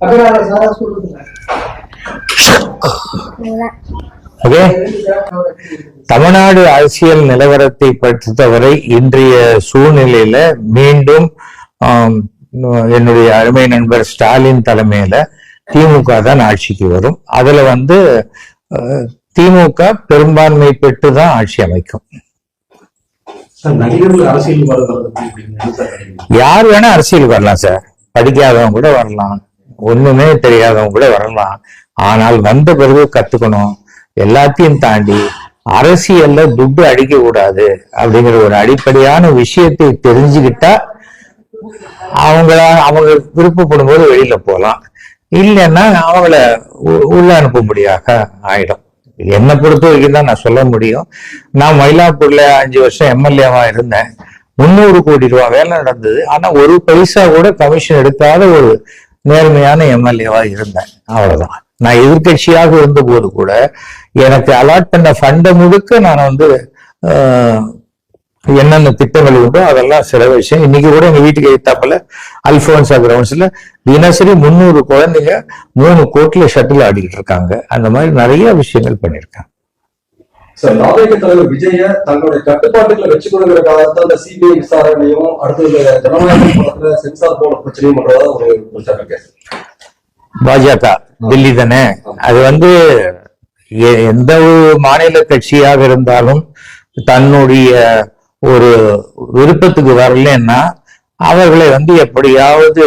அபிராம சாரா சொல்லுங்க ஓகே தமிழ்நாடு அரசியல் நிலவரத்தை பொறுத்தவரை இன்றைய சூழ்நிலையில மீண்டும் என்னுடைய அருமை நண்பர் ஸ்டாலின் தலைமையில திமுக தான் ஆட்சிக்கு வரும். அதுல வந்து திமுக பெரும்பான்மை பெற்று தான் ஆட்சி அமைக்கும். அரசியல்? யார் வேணா அரசியலுக்கு வரலாம் சார். படிக்காதவங்க கூட வரலாம். ஒண்ணுமே தெரியாதவங்க கூட வரலாம். ஆனால் வந்த பிறகு கத்துக்கணும். எல்லாத்தையும் தாண்டி அரசியல்ல துட்டு அடிக்க கூடாது அப்படிங்கிற ஒரு அடிப்படையான விஷயத்தை தெரிஞ்சுக்கிட்டா அவங்கள அவங்க விருப்பப்படும் போது வெளியில போகலாம் இல்லைன்னா அவங்கள உ- உள்ள அனுப்ப முடியாத ஆயிடும். என்னை பொறுத்த வரைக்கும் தான் நான் சொல்ல முடியும். நான் மயிலாப்பூர்ல அஞ்சு வருஷம் எம்எல்ஏவா இருந்தேன். முந்நூறு கோடி ரூபாய் வேலை நடந்தது. ஆனா ஒரு பைசா கூட கமிஷன் எடுக்காத ஒரு நேர்மையான எம்எல்ஏவா இருந்தேன். அவ்வளவுதான். நான் எதிர்க்கட்சியாக இருந்தபோது கூட எனக்கு அலாட் பண்ண ஃபண்டை முழுக்க நான் வந்து ஆஹ், என்னென்ன திட்டங்கள் உண்டோ அதெல்லாம் செலவழிச்சேன் இன்னைக்கு கூட எங்க வீட்டுக்கு எத்தாப்புல அல்போன்சா கிரவுண்ட்ஸ்ல தினசரி முந்நூறு குழந்தைங்க மூணு கோட்டில் ஷட்டில் ஆடிக்கிட்டு இருக்காங்க. அந்த மாதிரி நிறைய விஷயங்கள் பண்ணியிருக்காங்க. சார் நாகரிக தலைவர் விஜய தங்களுடைய கட்டுப்பாட்டுக்குள்ள வச்சுக்கணுங்கிற காலத்துல அந்த சிபிஐ விசாரணையும் அடுத்தது ஜனநாயக சென்சார் போர்டு பிரச்சனையும் பண்றதா ஒரு இருக்கு பாஜக டெல்லி தானே? அது வந்து எந்த ஒரு மாநில கட்சியாக இருந்தாலும் தன்னுடைய ஒரு விருப்பத்துக்கு வரலன்னா அவர்களை வந்து எப்படியாவது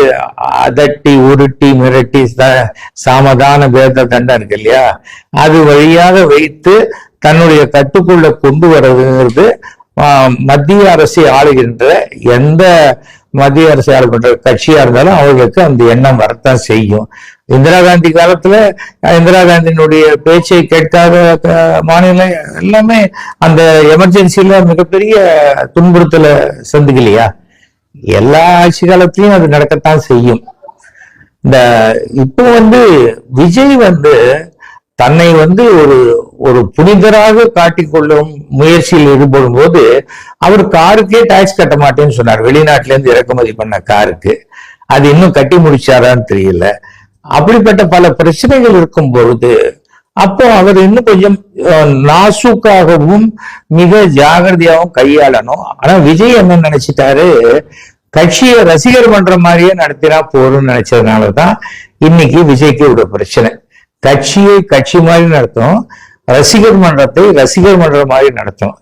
அதட்டி உருட்டி மிரட்டி ச- சாமதான பேத தண்டம் இருக்கு இல்லையா? அது வழியாக வைத்து தன்னுடைய கட்டுக்குள்ள கொண்டு வர்றதுங்கிறது ஆஹ், மத்திய அரசை ஆளுகின்ற எந்த மத்திய அரசை ஆளுகின்ற கட்சியா இருந்தாலும் அவர்களுக்கு அந்த எண்ணம் வரத்தான் செய்யும். இந்திரா காந்தி காலத்துல இந்திரா காந்தியினுடைய பேச்சை கேட்காத மாநிலம் எல்லாமே அந்த எமர்ஜென்சியில மிகப்பெரிய துன்புறுத்தலை சந்திக்கலையா? எல்லா ஆட்சி காலத்திலையும் அது நடக்கத்தான் செய்யும். இந்த இப்போ வந்து விஜய் வந்து தன்னை வந்து ஒரு ஒரு புனிதராக காட்டிக்கொள்ளும் முயற்சியில் ஈடுபடும் போது அவர் காருக்கே டாக்ஸ் கட்ட மாட்டேன்னு சொன்னார். வெளிநாட்டுல இருந்து இறக்குமதி பண்ண காருக்கு. அது இன்னும் கட்டி முடிச்சாரான்னு தெரியல. அப்படிப்பட்ட பல பிரச்சனைகள் இருக்கும் பொழுது அப்போ அவர் இன்னும் கொஞ்சம் நாசுக்காகவும் மிக ஜாகிரதையாகவும் கையாளணும். ஆனா விஜய் என்ன நினைச்சிட்டாரு? கட்சியை ரசிகர் பண்ற மாதிரியே நடத்தினா போதும்னு நினைச்சதுனாலதான் இன்னைக்கு விஜய்க்கு ஒரு பிரச்சனை. கட்சியை கட்சி மாதிரி நடத்தும் ரசிகர் மன்றத்தை ரசிகர் மன்றம் மாதிரி நடத்தும்.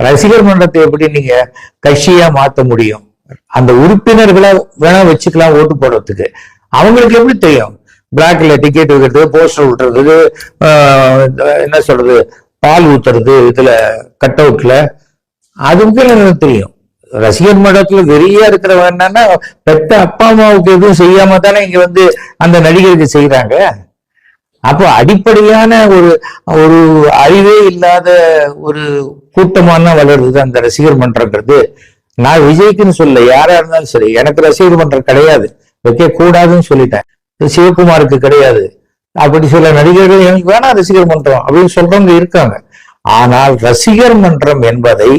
ரசிகர் மன்றத்தை எப்படி நீங்க கட்சியா மாத்த முடியும்? அந்த உறுப்பினர்களை வேணா வச்சுக்கலாம் ஓட்டு போடுறதுக்கு. அவங்களுக்கு எப்படி தெரியும்? பிளாக்ல டிக்கெட் வைக்கிறது போஸ்டர் விட்டுறது ஆஹ் என்ன சொல்றது பால் ஊத்துறது இதுல கட் அவுட்ல அதுக்கு எனக்கு தெரியும். ரசிகர் மன்றத்துல வெறியா இருக்கிறவன் என்னன்னா பெத்த அப்பா அம்மாவுக்கு எதுவும் செய்யாம தானே இங்க வந்து அந்த நடிகருக்கு செய்யறாங்க அப்போ அடிப்படையான ஒரு ஒரு அறிவே இல்லாத ஒரு கூட்டமான வளருது அந்த ரசிகர் மன்றங்கிறது நான் விஜய்க்குன்னு சொல்ல யாரா இருந்தாலும் சரி எனக்கு ரசிகர் மன்றம் கிடையாது. வைக்க கூடாதுன்னு சொல்லிட்டேன் சிவகுமாருக்கு கிடையாது. அப்படி சில நடிகர்கள் எனக்கு வேணாம் ரசிகர் மன்றம் அப்படின்னு சொல்றவங்க இருக்காங்க. ஆனால் ரசிகர் மன்றம் என்பதை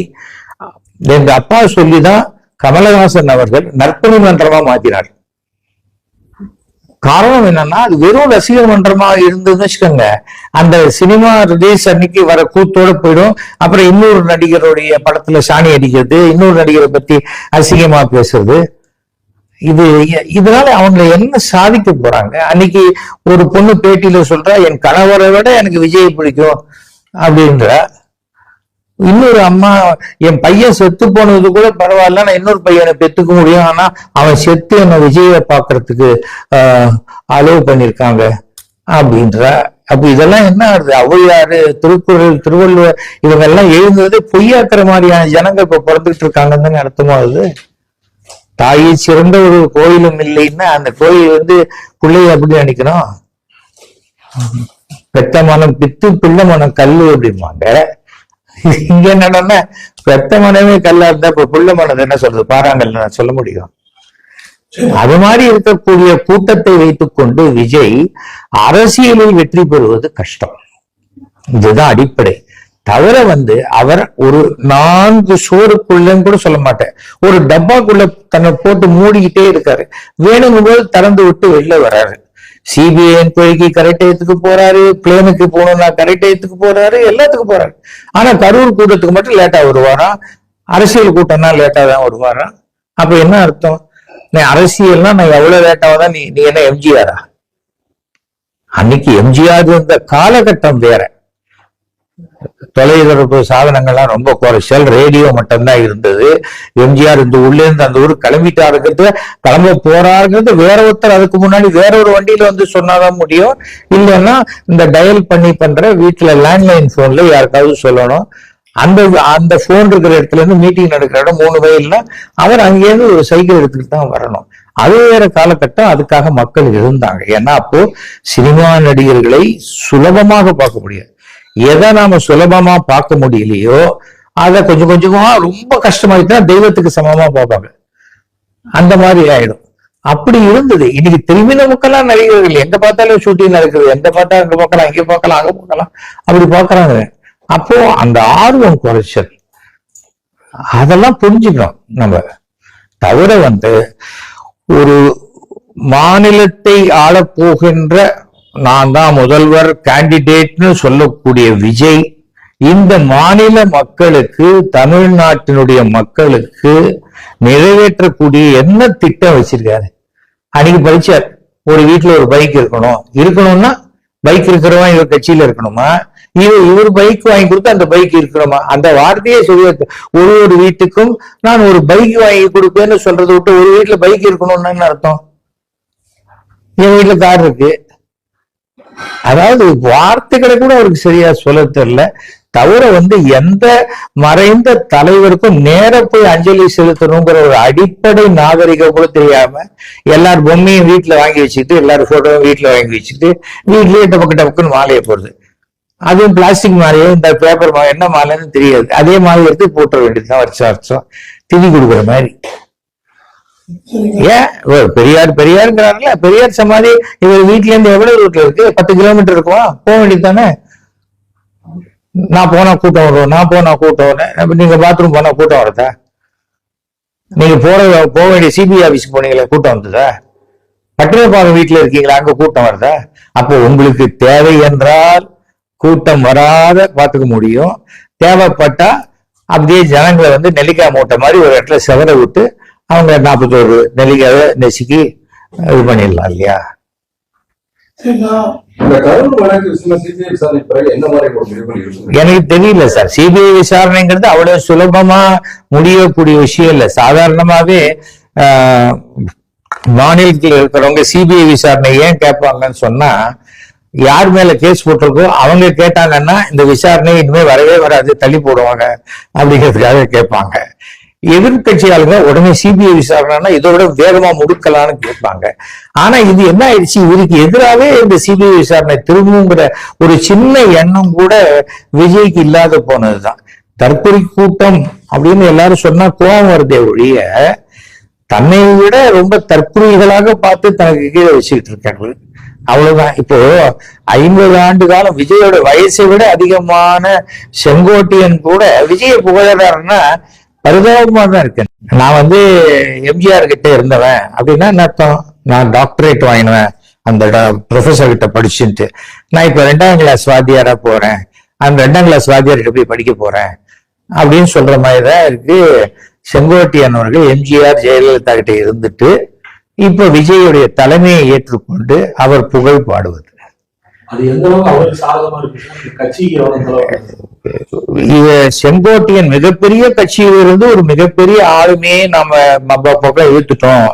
எங்க அப்பா சொல்லிதான் கமலஹாசன் அவர்கள் நற்பணி மன்றமா மாத்தினார் காரணம் என்னன்னா அது வெறும் ரசிகர் மன்றமா இருந்ததுன்னு வச்சுக்கோங்க. அந்த சினிமா ரிலீஸ் அன்னைக்கு வர கூத்தோட போயிடும். அப்புறம் இன்னொரு நடிகருடைய படத்துல சாணி அடிக்கிறது இன்னொரு நடிகரை பத்தி அசிங்கமா பேசுறது. இது இதனால அவங்க என்ன சாதிக்க போறாங்க? அன்னைக்கு ஒரு பொண்ணு பேட்டியில சொல்றா என் கணவரை விட எனக்கு விஜய் பிடிக்கும் அப்படின்ற. இன்னொரு அம்மா என் பையன் செத்து போனது கூட பரவாயில்ல நான் இன்னொரு பையனை பெத்துக்க முடியும். ஆனா அவன் செத்து என்ன விஜய பாக்குறதுக்கு ஆஹ் அலோவ் பண்ணிருக்காங்க அப்படின்ற அப்ப இதெல்லாம் என்ன ஆகுது? ஔவையாறு திருக்குறள் திருவள்ளுவர் இவங்க எல்லாம் எழுந்தது பொய்யாக்குற மாதிரியான ஜனங்க இப்ப பிறந்துட்டு இருக்காங்கன்னு தானே அர்த்தமாகுது தாயை சிறந்த ஒரு கோயிலும் இல்லைன்னா அந்த கோயில் வந்து பிள்ளைய அப்படி நினைக்கிறோம் பெத்த மனம் பித்து பிள்ளை மனம் கல்லு அப்படிம்பாங்க. இங்க என்னன்னா பெத்த மனமே கல்லா இருந்தா இப்ப புள்ள மனது என்ன சொல்றது? பாறாங்கல்ல நான் சொல்ல முடியும். அது மாதிரி இருக்கக்கூடிய கூட்டத்தை வைத்துக்கொண்டு விஜய் அரசியலில் வெற்றி பெறுவது கஷ்டம். இதுதான் அடிப்படை. தவிர வந்து அவர் ஒரு நான்கு சோறுக்குள்ளன்னு கூட சொல்ல மாட்டேன். ஒரு டப்பாக்குள்ள தன்னை போட்டு மூடிக்கிட்டே இருக்காரு. வேணுங்கும் போது திறந்து விட்டு வெளில வராரு. சிபிஐ என்கொயரிக்கு கரெக்ட் டயத்துக்கு போறாரு பிளேனுக்கு போகணும்னா கரெக்ட் டயத்துக்கு போறாரு எல்லாத்துக்கும் போறாரு. ஆனா கரூர் கூட்டத்துக்கு மட்டும் லேட்டா வருவாராம் அரசியல் கூட்டம்னா லேட்டா தான் வருவாராம் அப்ப என்ன அர்த்தம்? நீ அரசியல்னா நான் எவ்வளவு லேட்டாவா தான் நீ நீ என்ன எம்ஜிஆரா அன்னைக்கு எம்ஜிஆர் இருந்த காலகட்டம் வேற. தொலைதொடர்பு சாதனங்கள்லாம் ரொம்ப குறைச்சல் ரேடியோ மட்டும்தான் இருந்தது. எம்ஜிஆர் இந்த உள்ளேருந்து அந்த ஊருக்கு கிளம்பிட்டாருங்கிறது கிளம்ப போறாருங்கிறது வேற ஒருத்தர் அதுக்கு முன்னாடி வேற ஒரு வண்டியில வந்து சொன்னாதான் முடியும். இல்லைன்னா இந்த டயல் பண்ணி பண்ற வீட்டுல லேண்ட்லைன் போன்ல யாருக்காவது சொல்லணும். அந்த அந்த போன் இருக்கிற இடத்துல இருந்து மீட்டிங் நடக்கிற இடம் மூணு வயல்னா அவர் அங்கேயிருந்து ஒரு சைக்கிள் எடுத்துக்கிட்டு தான் வரணும். அது வேற காலகட்டம் அதுக்காக மக்கள் இருந்தாங்க. ஏன்னா அப்போ சினிமா நடிகர்களை சுலபமாக பார்க்க முடியாது. எதை நாம சுலபமா பார்க்க முடியலையோ அதை கொஞ்சம் கொஞ்சமா ரொம்ப கஷ்டமாயிட்டா தெய்வத்துக்கு சமமா பார்ப்பாங்க. அந்த மாதிரி ஆயிடும். அப்படி இருந்தது. இன்னைக்கு திரும்பி நமக்கெல்லாம் நடிகர்கள் எங்க பார்த்தாலும் ஷூட்டிங் நடக்குது. எங்க பார்த்தா அங்க பார்க்கலாம் இங்க பார்க்கலாம் அங்க பார்க்கலாம். அப்படி பார்க்கறாங்க. அப்போ அந்த ஆர்வம் குறைச்சல். அதெல்லாம் புரிஞ்சுக்கணும் நம்ம. தவிர வந்து ஒரு மாநிலத்தை ஆளப்போகின்ற நான் தான் முதல்வர் கேண்டிடேட்னு சொல்லக்கூடிய விஜய் இந்த மாநில மக்களுக்கு தமிழ்நாட்டினுடைய மக்களுக்கு நிறைவேற்றக்கூடிய என்ன திட்டம் வச்சிருக்காரு? அன்னைக்கு படிச்சார். ஒரு வீட்டுல ஒரு பைக் இருக்கணும். இருக்கணும்னா பைக் இருக்கிறவன் இவர் கட்சியில இருக்கணுமா? இவர் இவர் பைக் வாங்கி கொடுத்து அந்த பைக் இருக்கணுமா? அந்த வார்த்தையே சொல்லி ஒரு ஒரு வீட்டுக்கும் நான் ஒரு பைக் வாங்கி கொடுப்பேன்னு சொல்றதை விட்டு ஒரு வீட்டுல பைக் இருக்கணும்னு என்ன அர்த்தம்? என் வீட்டுல கார் இருக்கு. அதாவது வார்த்தைகளை கூட அவருக்கு சரியா சொல்ல தெரியல. தவிர வந்து எந்த மறைந்த தலைவருக்கும் நேர போய் அஞ்சலி செலுத்தணுங்கிற ஒரு அடிப்படை நாகரிகம் கூட தெரியாம எல்லார் பொம்மையும் வீட்டுல வாங்கி வச்சுக்கிட்டு எல்லாரும் போட்டோவும் வீட்டுல வாங்கி வச்சுக்கிட்டு வீட்லயே டபக்கு டபக்குன்னு மாலையை போடுது அதுவும் பிளாஸ்டிக் மாலையோ இந்த பேப்பர் மாலை என்ன மாலைன்னு தெரியாது. அதே மாதிரி எடுத்து போட்டுற வேண்டியதுதான் வருஷம் வருஷம் திதி கொடுக்குற மாதிரி. ஏன்? பெரியார் பெரியாருங்கிறாருல? பெரியார் சமாதி இவர் வீட்ல இருந்து எவ்வளவு ரூட்ல இருக்கு? பத்து கிலோமீட்டர் இருக்குமா? போக வேண்டியது தானே நான் போனா கூட்டம் வரும் நான் போனா கூட்டம் வரும் நீங்க பாத்ரூம் போனா கூட்டம் வருதா? நீங்க போற போக வேண்டிய சிபிஐ ஆபீஸ்க்கு போனீங்களே கூட்டம் வந்ததா? பட்டினப்பாக்கம் வீட்டுல இருக்கீங்களா அங்க கூட்டம் வருதா? அப்போ உங்களுக்கு தேவை என்றால் கூட்டம் வராத பாத்துக்க முடியும். தேவைப்பட்டா அப்படியே ஜனங்களை வந்து நெல்லிக்காய் மூட்டை மாதிரி ஒரு இடத்துல செவரை விட்டு அவங்க நாற்பத்தோரு நெல்லிக்காயை நெசுக்கி இது பண்ணிடலாம் இல்லையா? எனக்கு தெரியல சார். சிபிஐ விசாரணைங்கிறது அவ்வளவு சுலபமா முடியக்கூடிய விஷயம் இல்லை. சாதாரணமாவே ஆஹ், மாநிலத்தில் இருக்கிறவங்க சிபிஐ விசாரணை ஏன் கேட்பாங்கன்னு சொன்னா யார் மேல கேஸ் போட்டிருக்கோ அவங்க கேட்டாங்கன்னா இந்த விசாரணை இனிமே வரவே வராது தள்ளி போடுவாங்க அப்படிங்கிறதுக்காக கேட்பாங்க. எதிர்கட்சி ஆளுங்க உடனே சிபிஐ விசாரணைனா இதை விட வேகமா முடுக்கலான்னு கேட்பாங்க. ஆனா இது என்ன ஆயிடுச்சு? இவருக்கு எதிராகவே இந்த சிபிஐ விசாரணை திரும்புங்கிற ஒரு சின்ன எண்ணம் கூட விஜய்க்கு இல்லாத போனதுதான். தற்கொலை கூட்டம் அப்படின்னு எல்லாரும் சொன்னா கோபம் வருதே ஒழிய தன்னை விட ரொம்ப தற்கொலைகளாக பார்த்து தனக்கு கீழே வச்சுக்கிட்டு இருக்காங்க அவ்வளவுதான். இப்போ ஐம்பது ஆண்டு காலம் விஜயோட வயசை விட அதிகமான செங்கோட்டையன் கூட விஜய புகழறாருன்னா பரிதாபமா தான் இருக்கேன். நான் வந்து எம்ஜிஆர் கிட்ட இருந்தவன். அப்படின்னா என்ன அர்த்தம்? நான் டாக்டரேட் வாங்கினவன். அந்த ப்ரொஃபஸர் கிட்ட படிச்சுட்டு நான் இப்ப ரெண்டாம் கிளாஸ் வாத்தியாரா போறேன். அந்த ரெண்டாம் கிளாஸ் வாத்தியார்கிட்ட போய் படிக்க போறேன்? அப்படின்னு சொல்ற மாதிரி தான் இருக்கு. செங்கோட்டையன் அவர்கள் எம்ஜிஆர் ஜெயலலிதா கிட்ட இருந்துட்டு இப்ப விஜயுடைய தலைமையை ஏற்றுக்கொண்டு அவர் புகழ் பாடுவது. அது எந்த அளவுக்கு அவருக்கு சாதகமா இருக்கு கட்சிக்கு செங்கோட்டையன் மிகப்பெரிய கட்சியிலிருந்து ஒரு மிகப்பெரிய ஆளுமையை நம்ம நம்ம பக்கம் இழுத்துட்டோம்.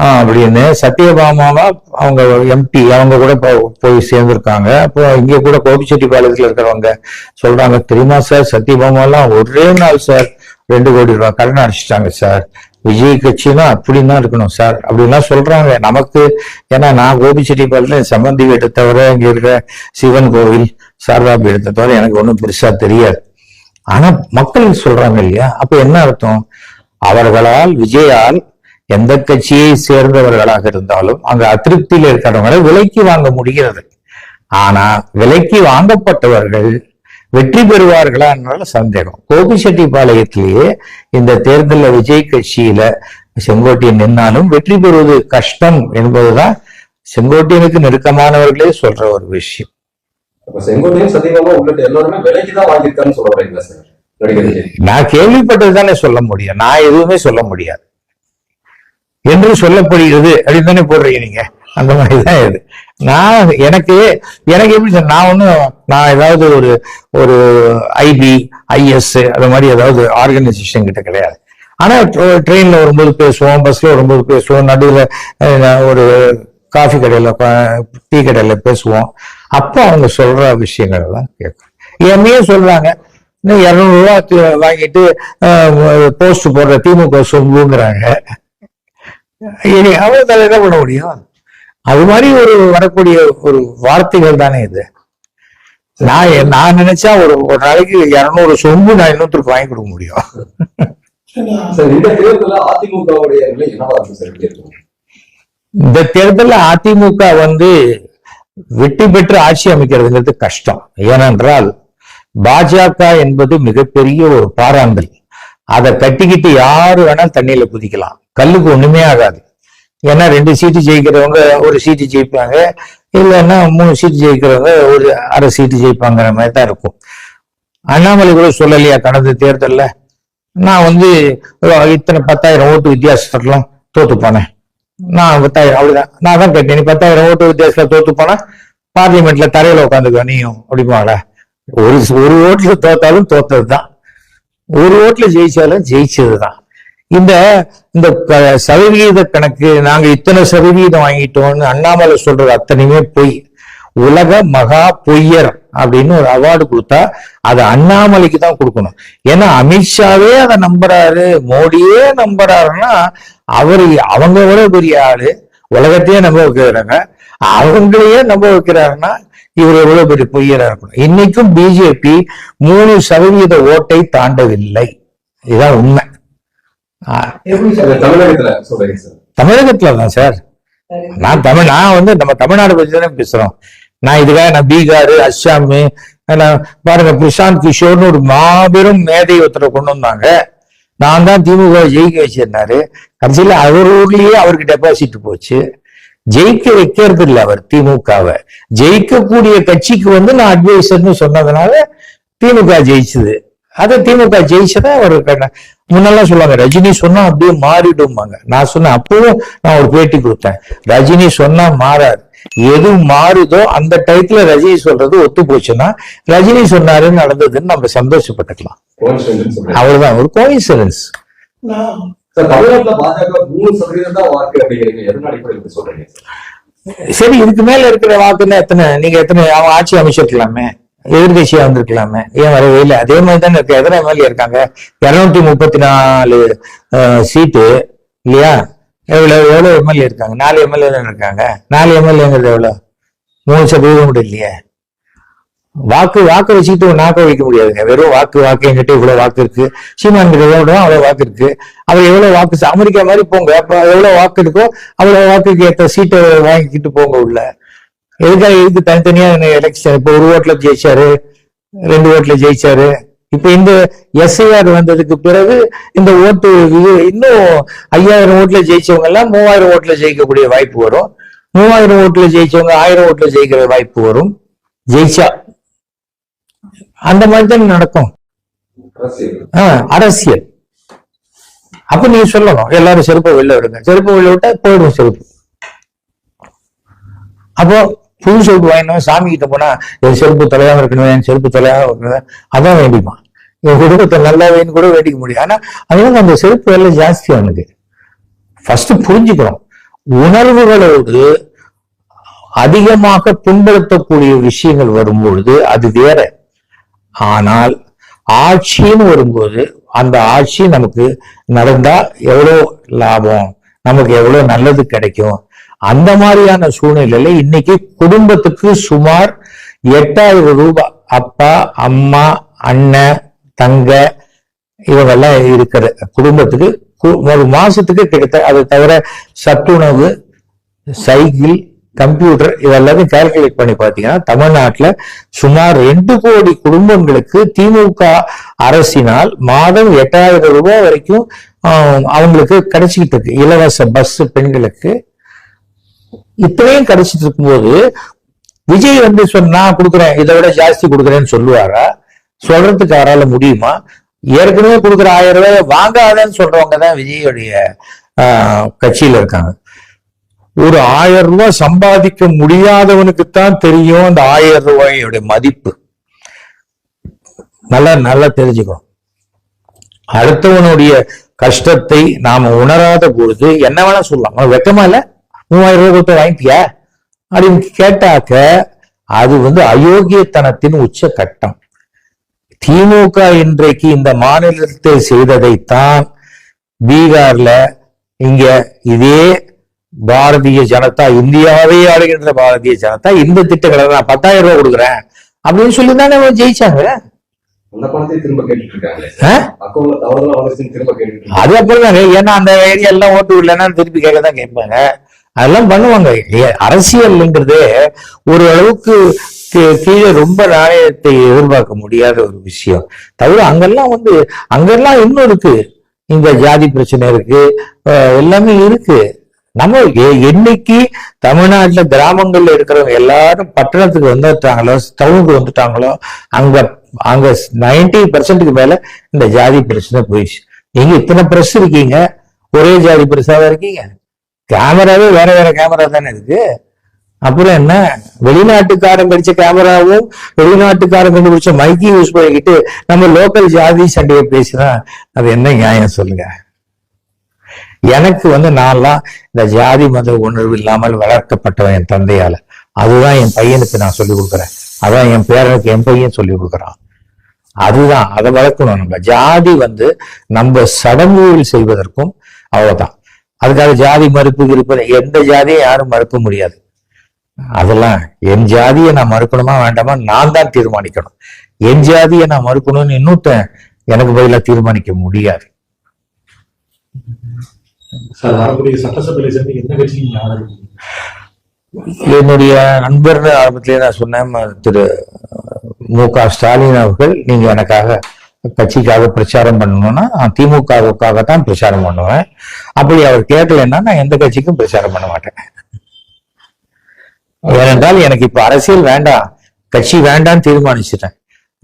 ஆஹ் அப்படின்னு சத்யபாமாவா அவங்க எம்பி அவங்க கூட போய் சேர்ந்திருக்காங்க. அப்போ இங்க கூட கோபிச்செட்டிப்பாளையத்துல இருக்கிறவங்க சொல்றாங்க தெரியுமா சார்? சத்யபாமாலாம் ஒரே நாள் சார் ரெண்டு கோடி ரூபாய் கடன் அடிச்சிட்டாங்க சார். விஜய் கட்சினா அப்படின்னா இருக்கணும் சார். அப்படின்லாம் சொல்றாங்க. நமக்கு ஏன்னா நான் கோபிச்செட்டிப்பாளையத்துல சம்பந்தி வீட்டை தவிர இங்க இருக்கிற சிவன் கோவில் சாரதா பீடத்தை தவிர எனக்கு ஒன்றும் பெருசா தெரியாது. ஆனா மக்கள் சொல்றாங்க இல்லையா? அப்ப என்ன அர்த்தம்? அவர்களால் விஜயால் எந்த கட்சியை சேர்ந்தவர்களாக இருந்தாலும் அங்க அதிருப்தியில் இருக்கிறவங்களை விலைக்கு வாங்க முடிகிறது. ஆனா விலைக்கு வாங்கப்பட்டவர்கள் வெற்றி பெறுவார்களா என்ற சந்தேகம். கோபிச்செட்டிப்பாளையத்திலேயே இந்த தேர்தலில் விஜய் கட்சியில செங்கோட்டையன் நின்னாலும் வெற்றி பெறுவது கஷ்டம் என்பதுதான் செங்கோட்டையனுக்கு நெருக்கமானவர்களே சொல்ற ஒரு விஷயம். அப்ப செங்கோட்டையும் சத்தியமா உள்ளிட்ட எல்லாருமே விலைக்கு தான் வாங்கியிருக்கான்னு சொல்ல வரீங்களா சார்? நடிகர் விஜய். நான் கேள்விப்பட்டது தானே சொல்ல முடியும். நான் எதுவுமே சொல்ல முடியாது. என்று சொல்லப்படுகிறது. அப்படின்னு தானே போடுறீங்க நீங்க? அந்த மாதிரி தான் இது. நான் எனக்கு எனக்கு எப்படி சார் நான் ஒன்றும் நான் ஏதாவது ஒரு ஒரு ஐபி ஐஎஸ் அது மாதிரி ஏதாவது ஆர்கனைசேஷன் கிட்ட கிடையாது. ஆனால் ட்ரெயினில் வரும்போது பேசுவோம் பஸ்ல வரும்போது பேசுவோம் நடுவில் ஒரு காஃபி கடையில் டீ கடையில் பேசுவோம். அப்போ அவங்க சொல்கிற விஷயங்கள் தான் கேட்கும். என்னையே சொல்கிறாங்க இன்னும் இரநூறுவா வாங்கிட்டு போஸ்ட் போடுற திமுக சொல்லுங்கிறாங்க இனி தலை என்ன பண்ண முடியும்? அது மாதிரி ஒரு வரக்கூடிய ஒரு வார்த்தைகள் தானே இது. நான் நான் நினைச்சா ஒரு ஒரு நாளைக்கு இருநூறு சொம்பு நான் இன்னொருத்தருக்கு வாங்கி கொடுக்க முடியும். இந்த தேர்தல்ல அதிமுக வந்து வெற்றி பெற்று ஆட்சி அமைக்கிறதுங்கிறது கஷ்டம். ஏனென்றால் பாஜக என்பது மிகப்பெரிய ஒரு பாறாங்கல் அதை கட்டிக்கிட்டு யாரு வேணாலும் தண்ணியில குதிக்கலாம். கல்லுக்கு ஒண்ணுமே ஆகாது. ஏன்னா ரெண்டு சீட்டு ஜெயிக்கிறவங்க ஒரு சீட்டு ஜெயிப்பாங்க. இல்லைன்னா மூணு சீட்டு ஜெயிக்கிறவங்க ஒரு அரை சீட்டு ஜெயிப்பாங்கிற மாதிரி தான் இருக்கும். அண்ணாமலை கூட சொல்லலையா கடந்த தேர்தலில்? நான் வந்து இத்தனை பத்தாயிரம் ஓட்டு வித்தியாசத்துலாம் தோத்து போனேன். நான் பத்தாயிரம் அவ்வளோதான் நான் தான் கேட்டேன் நீ பத்தாயிரம் ஓட்டு வித்தியாசத்தில் தோத்து போனா பார்லிமெண்ட்ல தரையில உட்காந்துக்க நீயும். அப்படிப்பாங்களா ஒரு ஒரு ஓட்டுல தோத்தாலும் தோத்ததுதான். ஒரு ஓட்டுல ஜெயிச்சாலும் ஜெயிச்சதுதான். இந்த இந்த சதவிகித கணக்கு நாங்க இத்தனை சதவிகிதம் வாங்கிட்டோம்னு அண்ணாமலை சொல்றது அத்தனையுமே பொய். உலக மகா பொய்யர் அப்படின்னு ஒரு அவார்டு கொடுத்தா அது அண்ணாமலைக்கு தான் கொடுக்கணும். ஏன்னா அமித்ஷாவே அதை நம்புறாரு மோடியே நம்புறாருன்னா அவரு அவங்க விட பெரிய ஆளு உலகத்தையே நம்ப வைக்கிறாங்க அவங்களையே நம்ப வைக்கிறாருன்னா இவர் எவ்வளவு பெரிய பொய்யரா இருக்கணும். இன்னைக்கும் பிஜேபி மூணு சதவீத ஓட்டை தாண்டவில்லை. இதுதான் உண்மை. தமிழகத்துல தான் சார். நான் தமிழ் நான் வந்து நம்ம தமிழ்நாடு பத்தி தானே பேசுறோம். நான் இதுக்காக நான் பீகார் அஸ்ஸாம் பாருங்க பிரசாந்த் கிஷோர்னு ஒரு மாபெரும் மேதை ஒருத்தரை கொண்டு வந்தாங்க. நான் தான் திமுக ஜெயிக்க வச்சிருந்தாரு. கடைசியில அவர் ஊர்லயே அவருக்கு டெபாசிட் போச்சு. ஜெயிக்க வைக்கிறது இல்ல அவர் திமுகவை. ஜெயிக்கக்கூடிய கட்சிக்கு வந்து நான் அட்வைசர்னு சொன்னதுனால திமுக ஜெயிச்சது. அது திமுக ஜெயிச்சதை அவர் கண்ண- முன்னெல்லாம் சொல்லுவாங்க ரஜினி சொன்னா அப்படியே மாறிடும்பாங்க. நான் சொன்னேன் அப்பவும் நான் ஒரு பேட்டி கொடுத்தேன். ரஜினி சொன்னா மாறாது. எது மாறுதோ அந்த டயத்துல ரஜினி சொல்றது ஒத்து போச்சுன்னா ரஜினி சொன்னாருன்னு நடந்ததுன்னு நம்ம சந்தோஷப்பட்டுக்கலாம். அவ்வளவுதான் ஒரு கோயின்சிடன்ஸ் சார் இதுக்கு மேல இருக்கிற வாக்குன்னா எத்தனை நீங்க எத்தனை அவங்க ஆட்சி அமைச்சிருக்கலாமே. எதிர்கட்சியா வந்திருக்கலாமே ஏன் வரவே இல்லை? அதே மாதிரி தானே இருக்கு. எத்தனை எம்எல்ஏ இருக்காங்க? இருநூத்தி முப்பத்தி நாலு சீட்டு இல்லையா? எவ்வளோ எவ்வளோ எம்எல்ஏ இருக்காங்க? நாலு எம்எல்ஏ தானே இருக்காங்க. நாலு எம்எல்ஏங்கிறது எவ்வளோ மூணு சதவீதம் கூட இல்லையே. வாக்கு வாக்கு வச்சுக்கிட்டு ஒரு நாக்க வைக்க முடியாதுங்க. வெறும் வாக்கு வாக்கு எங்கிட்ட இவ்வளவு வாக்கு இருக்கு. சீமான் கிட்ட எவ்வளவு அவ்வளவு வாக்கு இருக்கு. அவர் எவ்வளவு வாக்கு அமெரிக்கா மாதிரி போங்க. அப்ப எவ்வளவு வாக்கு இருக்கோ அவ்வளவு வாக்குக்கு ஏற்ற சீட்டை வாங்கிக்கிட்டு போங்க உள்ள. எதுக்காக இதுக்கு தனித்தனியா எலெக்ஷன் இப்ப ஒரு ஓட்டுல ஜெயிச்சாரு ரெண்டு ஓட்டுல ஜெயிச்சாரு. இப்ப இந்த எஸ்ஐஆர் வந்ததுக்கு பிறகு இந்த ஓட்டு இது இன்னும் ஐயாயிரம் ஓட்டுல ஜெயிச்சவங்க எல்லாம் மூவாயிரம் ஓட்டுல ஜெயிக்கக்கூடிய வாய்ப்பு வரும். மூவாயிரம் ஓட்டுல ஜெயிச்சவங்க ஆயிரம் ஓட்டுல ஜெயிக்கிற வாய்ப்பு வரும். ஜெயிச்சா. அந்த மாதிரி தான் நடக்கும். அரசியல் அரசியல். அப்ப நீங்க சொல்லணும். எல்லாரும் செருப்பை வெளில விடுங்க. செருப்பு வெளில விட்டா போயிடும் செருப்பு. அப்போ புது செருப்பு வாங்கினோம் சாமி கிட்ட போனா என் செருப்பு தலையாக இருக்கணும் என் செருப்பு தலையாக இருக்கணும். அதான் வேண்டிப்பான் என் குடும்பத்தை நல்லா வேணும்னு கூட வேண்டிக்க முடியும். ஆனா அதனால அந்த செருப்பு விலை ஜாஸ்தி அவனுக்கு. ஃபர்ஸ்ட் புரிஞ்சுக்கிறோம் உணர்வுகளோடு அதிகமாக புண்படுத்தக்கூடிய விஷயங்கள் வரும்பொழுது அது வேற. ஆனால் ஆட்சின்னு வரும்போது அந்த ஆட்சி நமக்கு நடந்தா எவ்வளவு லாபம் நமக்கு எவ்வளவு நல்லது கிடைக்கும் அந்த மாதிரியான சூழ்நிலையில இன்னைக்கு குடும்பத்துக்கு சுமார் எட்டாயிரம் ரூபாய் அப்பா அம்மா அண்ணன் தங்க இவங்கெல்லாம் இருக்கிற குடும்பத்துக்கு ஒரு மாசத்துக்கு கிட்ட அதை தவிர சத்துணவு சைக்கிள் கம்ப்யூட்டர் இதெல்லாத்தையும் கால்குலேட் பண்ணி பார்த்தீங்கன்னா தமிழ்நாட்டில் சுமார் ரெண்டு கோடி குடும்பங்களுக்கு திமுக அரசினால் மாதம் எட்டாயிரம் ரூபாய் வரைக்கும் அவங்களுக்கு கிடைச்சிக்கிட்டு இருக்கு. இலவச பஸ் பெண்களுக்கு இத்தனையும் கிடைச்சிட்டு இருக்கும்போது விஜய் வந்து சொன்னா கொடுக்குறேன் இதை விட ஜாஸ்தி கொடுக்குறேன்னு சொல்லுவாரா? சொல்றதுக்கு யாரால முடியுமா? ஏற்கனவே கொடுக்குற ஆயிரம் ரூபாய் வாங்காதன்னு சொல்றவங்க தான் விஜயோடைய ஆஹ், கட்சியில இருக்காங்க. ஒரு ஆயிரம் ரூபாய் சம்பாதிக்க முடியாதவனுக்கு தான் தெரியும் அந்த ஆயிரம் ரூபாயோட மதிப்பு. நல்லா நல்லா தெரிஞ்சுக்கணும். அடுத்தவனுடைய கஷ்டத்தை நாம உணராத பொழுது என்ன வேணா சொல்லலாம். வெக்கமா இல்லை? மூவாயிரம் ரூபாய் கொடுத்து வாங்கிட்டியா? அப்படின்னு கேட்டாக்க அது வந்து அயோக்கியத்தனத்தின் உச்ச கட்டம் திமுக இன்றைக்கு இந்த மாநிலத்தில் செய்ததைத்தான் பீகார்ல இங்க இதே பாரதிய ஜனதா இந்தியாவே ஆளுகின்ற பாரதிய ஜனதா இந்த திட்டங்களை நான் பத்தாயிரம் ரூபாய் கொடுக்குறேன் அப்படின்னு சொல்லி தானே ஜெயிச்சாங்க? அது அப்புறம் ஏன்னா அந்த ஏரியா எல்லாம் ஓட்டு இல்லைன்னா திருப்பி கேட்க தான் கேட்பாங்க. அதெல்லாம் பண்ணுவாங்க. ஏ- அரசியல்ங்கிறது ஒரு அளவுக்கு கீழே ரொம்ப நாணயத்தை எதிர்பார்க்க முடியாத ஒரு விஷயம். தவிர அங்கெல்லாம் வந்து அங்கெல்லாம் இன்னும் இருக்கு. இந்த ஜாதி பிரச்சனை இருக்கு. எல்லாமே இருக்கு. நம்ம என்னைக்கு தமிழ்நாட்டுல கிராமங்கள்ல இருக்கிறவங்க எல்லாரும் பட்டணத்துக்கு வந்துட்டாங்களோ டவுனுக்கு வந்துட்டாங்களோ அங்க அங்க நைன்டி பர்சன்ட்டுக்கு மேல இந்த ஜாதி பிரச்சனை போயிடுச்சு. நீங்க இத்தனை பிரஸ் இருக்கீங்க. ஒரே ஜாதி பிரஸ்ஸாவா இருக்கீங்க. கேமராவே வேற வேற கேமரா தானே இருக்கு. அப்புறம் என்ன? வெளிநாட்டுக்காரன் படிச்ச கேமராவும் வெளிநாட்டுக்காரன் கண்டுபிடிச்ச மைக்கையும் யூஸ் பண்ணிக்கிட்டு நம்ம லோக்கல் ஜாதி சண்டையை பேசினா அது என்ன நியாயம் சொல்லுங்க? எனக்கு வந்து நான்லாம் இந்த ஜாதி மத உணர்வு இல்லாமல் வளர்க்கப்பட்டவன் என் தந்தையால. அதுதான் என் பையனுக்கு நான் சொல்லி கொடுக்குறேன். அதான் என் பேரனுக்கு என் பையன் சொல்லி கொடுக்குறான். அதுதான் அதை வளர்க்கணும் நம்ம. ஜாதி வந்து நம்ம சடங்குகள் செய்வதற்கும் அவ்வளவுதான். அதுக்காக ஜாதி மறுப்பு இருப்பது எந்த ஜாதியும் யாரும் மறுக்க முடியாது. அதெல்லாம் என் ஜாதியை நான் மறுக்கணுமா வேண்டாமா? நான் தான் தீர்மானிக்கணும். என் ஜாதியை நான் மறுக்கணும்னு இன்னொருத்தன் எனக்கு பதிலா தீர்மானிக்க முடியாது. என்னுடைய நண்பர் ஆரம்பத்திலே நான் சொன்னேன் திரு மு க ஸ்டாலின் அவர்கள் நீங்க எனக்காக கட்சிக்காக பிரச்சாரம் பண்ணணும்னா திமுகவுக்காக தான் பிரச்சாரம் பண்ணுவேன். அப்படி அவர் கேட்கலன்னா நான் எந்த கட்சிக்கும் பிரச்சாரம் பண்ண மாட்டேன். ஏனென்றால் எனக்கு இப்ப அரசியல் வேண்டாம். கட்சி வேண்டாம்னு தீர்மானிச்சிட்டேன்.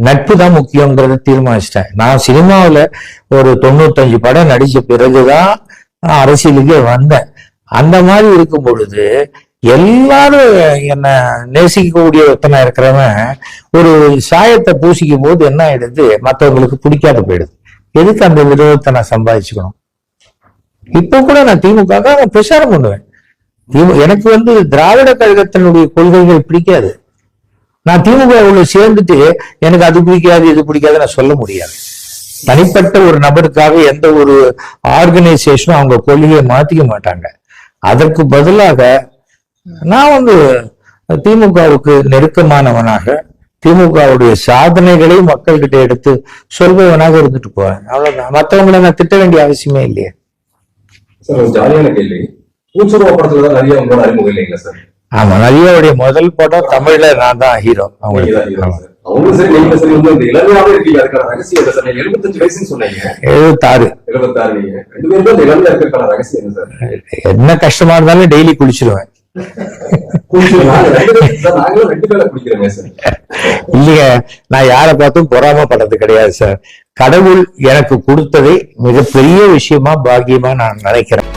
நட்பு தான் முக்கியங்கிறத தீர்மானிச்சிட்டேன். நான் சினிமாவுல ஒரு தொண்ணூத்தஞ்சு படம் நடிச்ச பிறகுதான் அரசியலுக்கே வந்தேன். அந்த மாதிரி இருக்கும் பொழுது எல்லாரும் என்ன நேசிக்கக்கூடிய ஒருத்தனா இருக்கிறவன் ஒரு சாயத்தை பூசிக்கும் போது என்ன ஆயிடுது? மற்றவங்களுக்கு பிடிக்காத போயிடுது. எதுக்கு அந்த விரோதத்தை நான் சம்பாதிச்சுக்கணும்? இப்ப கூட நான் திமுக நான் பிரச்சாரம் பண்ணுவேன். திமு எனக்கு வந்து திராவிட கழகத்தினுடைய கொள்கைகள் பிடிக்காது. நான் திமுக உள்ள சேர்ந்துட்டு எனக்கு அது பிடிக்காது இது பிடிக்காது நான் சொல்ல முடியாது. தனிப்பட்ட ஒரு நபருக்காக எந்த ஒரு ஆர்கனைசேஷனும் அவங்க கொள்கையை மாத்திக்க மாட்டாங்க. அதற்கு பதிலாக நான் வந்து திமுகவுக்கு நெருக்கமானவனாக திமுகவுடைய சாதனைகளை மக்கள்கிட்ட எடுத்து சொல்பவனாக இருந்துட்டு போவேன் அவ்வளவுதான். மற்றவங்களை நான் திட்ட வேண்டிய அவசியமே இல்லையே. ஜாலியான கேள்வி. பூச்சுருவா படத்துல தான் நிறைய உங்களோட அறிமுகம் இல்லைங்களா சார்? ஆமா நதியாவுடைய முதல் படம் தமிழ்ல நான் தான் ஹீரோ அவங்களுக்கு. hero ஆமா. சார். அவங்களும் சரி நீங்க சரி வந்து இந்த இளமையாவே இருக்கீங்க. அதுக்கான ரகசியம் என்ன சார்? நீங்க எழுபத்தஞ்சு வயசுன்னு சொன்னீங்க. எழுபத்தாறு. எழுபத்தாறு நீங்க. ரெண்டு பேரும் தான் இந்த இளமையா இருக்கிறதுக்கான ரகசியம் என்ன சார்? என்ன கஷ்டமா இருந்தாலும் டெய்லி குளிச்சிருவேன். நாங்க இல்லைங்க நான் யாரை பார்த்தும் பொறாமப்படுறது கிடையாது சார் கடவுள் எனக்கு கொடுத்ததை மிகப்பெரிய விஷயமா பாக்கியமா நான் நினைக்கிறேன்.